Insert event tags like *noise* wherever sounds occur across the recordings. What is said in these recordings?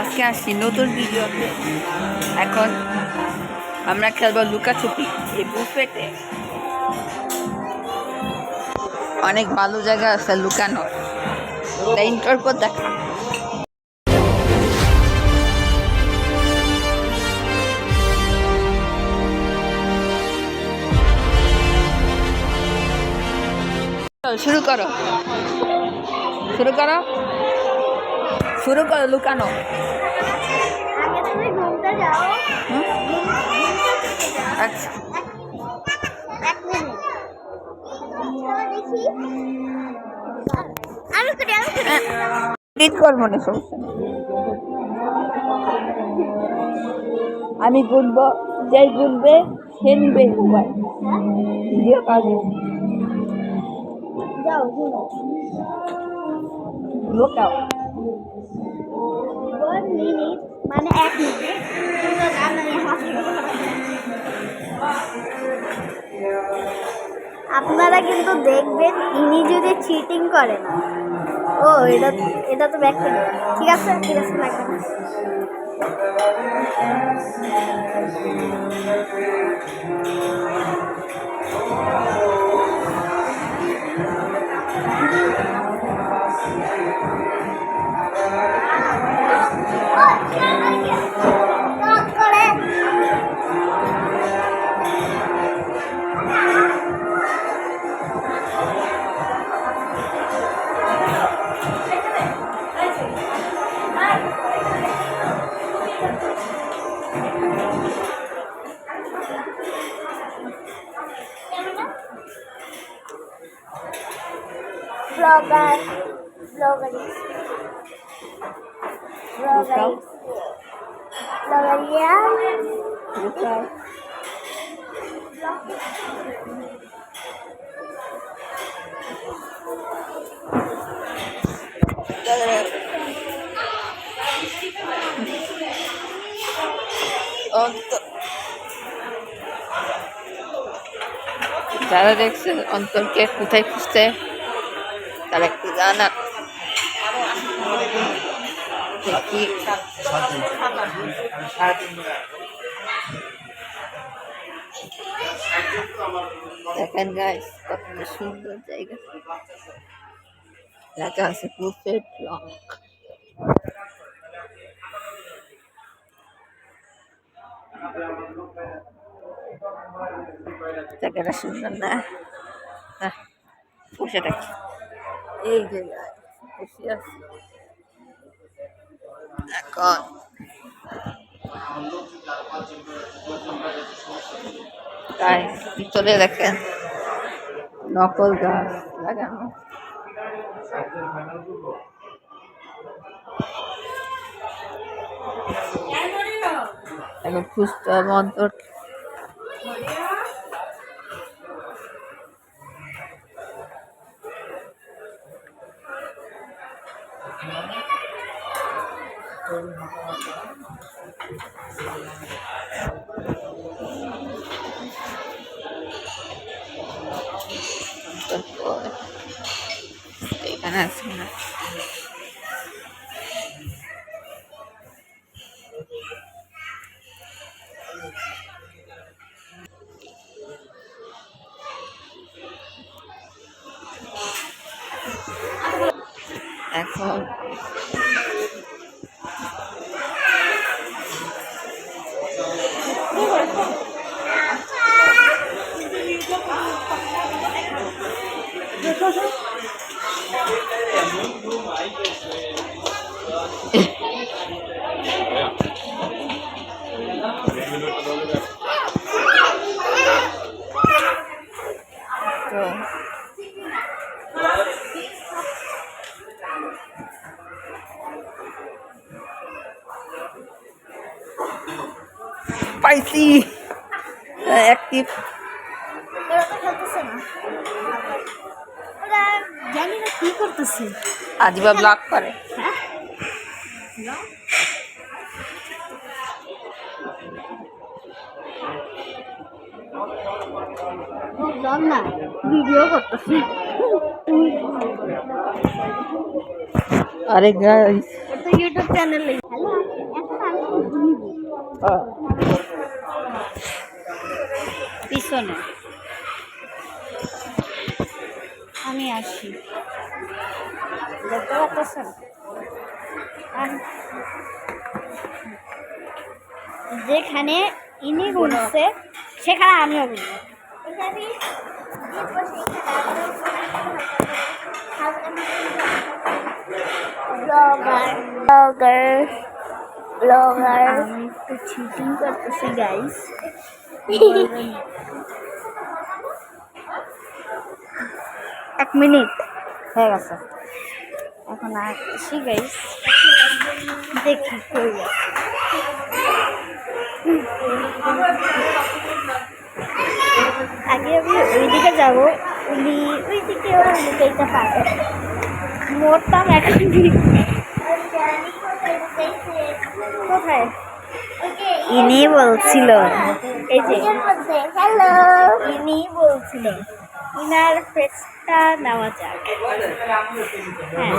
আজকে আসছি নতুন ভিডিওতে। এখন আমরা খেলব লুকাছুপি এই অনেক ভালো জায়গা আছে লুকানো ইন্টার পর দেখা। শুরু করো। শুরু করো। শুরু করো লুকানো। আচ্ছা। আমি গুনবো যেই গুনবে সে নিবে মোবাইল। ভিডিও কাজে। যাও লোকাও। ওয়ান মিনিট মানে এক মিনিট আপনারা কিন্তু দেখবেন, ইনি যদি চিটিং করে না ও, এটা এটা তো ব্যাক ঠিক আছে? ঠিক আছে লাগবে না করে やめるよ! ব্লগারিয়া লোকাও অন্ত- যারা দেখছে অন্তরকে কোথায় খুঁজতে তারা একটু জানা দেখি দেখেন গাইস কত সুন্দর জায়গা লেখা আছে বুফেট ব্লক জায়গাটা সুন্দর না আহ, বসে থাকি এই যে guys, বসে আছি এখন। গাইস ভিতরে দেখেন নকল গাছ লাগানো। এখন খুঁজতে হবে Joder. Estoy ganando. পাইছি। অ্যাক্টিভ আজিবা ব্লক করে। না ভিডিও করতেছি আরে গাইস ইউটিউব চ্যানেল হ্যালো এখন আমি পিছনে আমি আসি। দেখতে পাচ্ছেন আর- যেখানে ইনি গুনছে সেখানে আমিও গুনবো ব্লগার ব্লগার ব্লগার। আমি একটু চিটিং করতেছি গাইস *laughs* এক মিনিট। হয়ে গেছে। এখন আসি গাইস দেখি আগে আমি ওইদিকে যাব, উনি ওই দিকে ওরা লুকাইতে পারে মরতাম এখন কোথায়? ইনি বলছিল। এই যে হ্যালো ইনি বলছিল ইনার ফেসটা নেওয়া যাক। হ্যাঁ।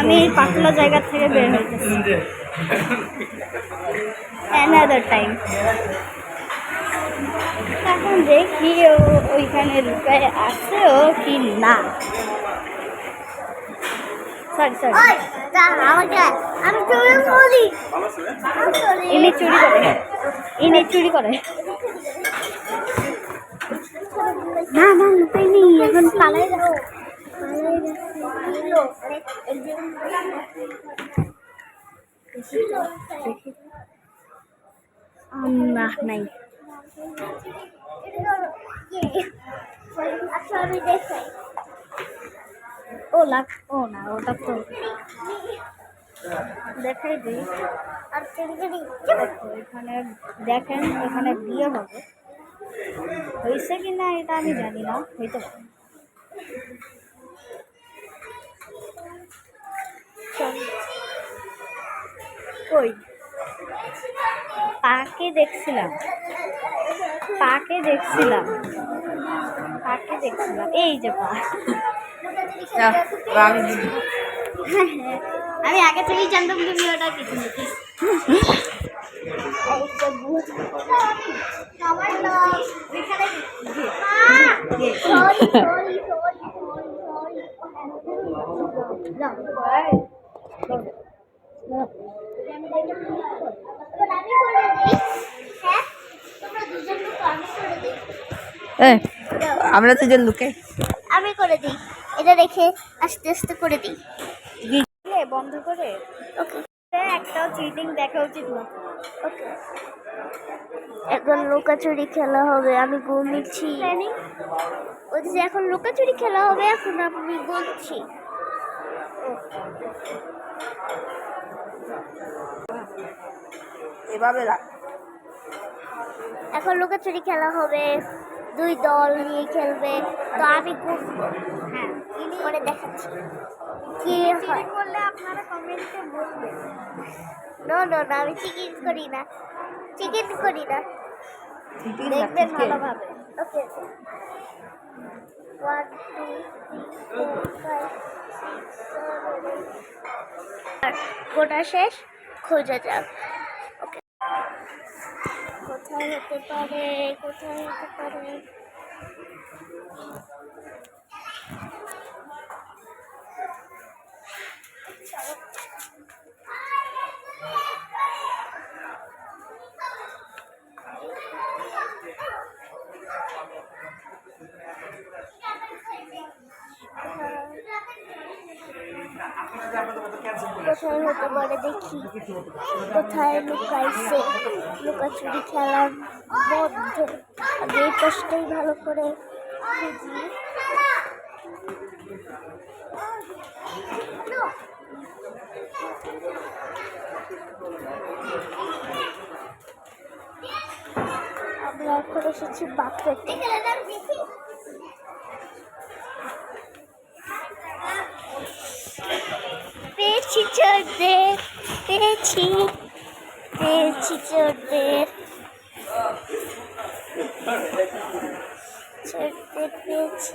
আমি এই পাতলা জায়গা থেকে বের হইতেছি। অ্যানাদার টাইম এখন দেখি ও ওইখানে লুকায় আছে ও কি না। সরি সরি আমি চুরি করি ইনি চুরি করে ইনি চুরি করে না না লুকাইনি এখন পালাই না নাই ও লাগ, ও না, ওটা তো দেখাই দিই। আর এখানে দেখেন, এখানে বিয়ে হবে। হয়েছে কি না এটা আমি জানি না, হইতে পারে। কই? পাকে দেখছিলাম। পাকে দেখছিলাম। পাকে দেখছিলাম। এই যে পা। আমি আগে থেকেই জানতাম তুমি ওটা কিছু আমরা তো যে লুকে। আমি করে দিই। এটা রেখে আস্তে আস্তে করে দিই। বন্ধ করে? ওকে। একটাও চিটিং দেখা উচিত না। ওকে। এখন লুকাচুরি খেলা হবে আমি ঘুমিয়েছি যে এখন লুকাচুরি খেলা হবে এখন আমি বলছি এভাবে এখন লুকাচুরি খেলা হবে দুই দল নিয়ে খেলবে তো আমি ঘুরবো হ্যাঁ। করে দেখাচ্ছি। কি হয়? করলে আপনারা কমেন্টে বলবেন। নো নো না আমি চিকেন করি না। চিকেন করি না। দেখবেন ভালোভাবে। ওকে ওয়ান টু গোটা শেষ? খোঁজা যাক। ওকে। কোথায় হতে পারে? কোথায় হতে পারে? কোথায় হতে পারে দেখি। কোথায় লুকাইছে? লুকাচুরি খেলার মধ্যে। আগে এই পাশটাই ভালো করে খুঁজি আমরা এখন এসেছি পেতে পেয়েছি চোরদের পেয়েছি পেয়েছি চোরদের। চোরদের পেয়েছি।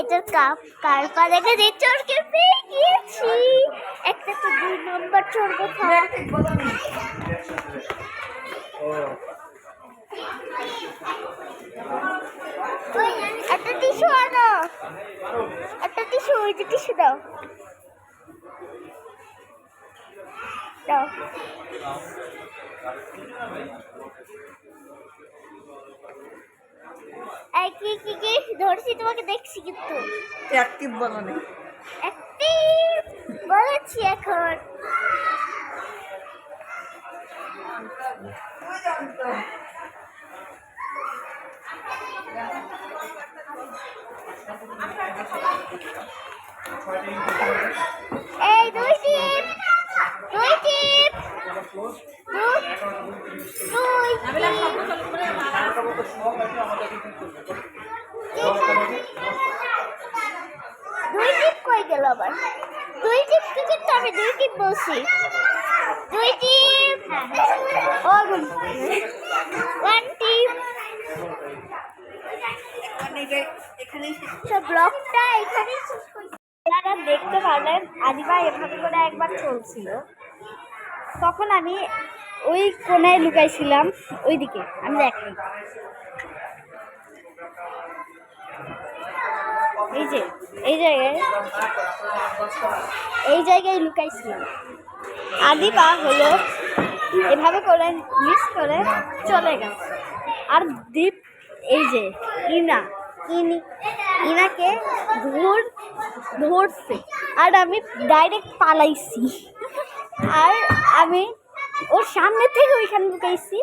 এটার কাপ কার পা দেখে যে চোরকে পেয়ে গিয়েছি। একটা তো দুই নম্বর চোর কোথাও একটা টিস্যু আনো একটা টিস্যু ওই যে টিস্যু দাও। দাও। কি কি কি? ধরছি তোমাকে দেখছি কিন্তু। অ্যাক্টিভ বলো না। একটি বলেছি এখন। এই, দুই টিপ। দুই টিপ। দুই টিপ। কই গেল আবার? দুই টিপ কিন্তু আমি দুই টিপ বলছি। দুই টিপ। ওয়ান টিপ এখানে সব ব্লগটা এখানে আপনারা দেখতে পারলেন, আদিবা এভাবে করে একবার চলছিল। তখন আমি ওই কোনায় লুকাইছিলাম, ওইদিকে। আমি দেখাই এই যে, এই জায়গায় এই জায়গায় লুকাইছিলাম। আদিবা হলো এভাবে করে মিস করে চলে গেছে আর দীপ, এই যে, ইনা। ইনি ইনাকে ধর ধরছে। আর আমি ডাইরেক্ট পালাইছি। আর আমি ওর সামনে থেকে ওইখানে লুকাইছি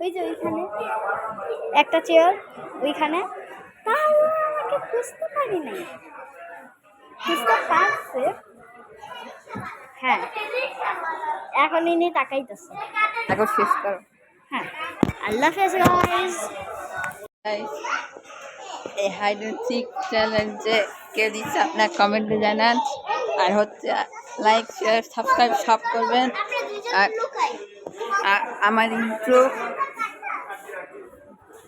ওই যে ওইখানে একটা চেয়ার ওইখানে। তাও আমাকে বুঝতে পারি নাই। বুঝতে পারছে। হ্যাঁ এখন ইনি তাকাইতেছে। এখন শেষ করো। হ্যাঁ আল্লাহ হাফেজ গাইস এই হাইড সিক চ্যালেঞ্জে কে দিচ্ছে আপনার কমেন্টে জানান। আর হচ্ছে লাইক শেয়ার সাবস্ক্রাইব সব করবেন। আর আর আমার ইন্ট্রো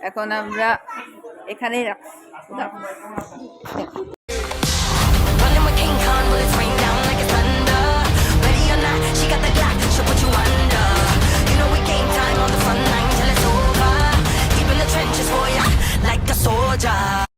এখন আমরা এখানেই রাখছি। 索家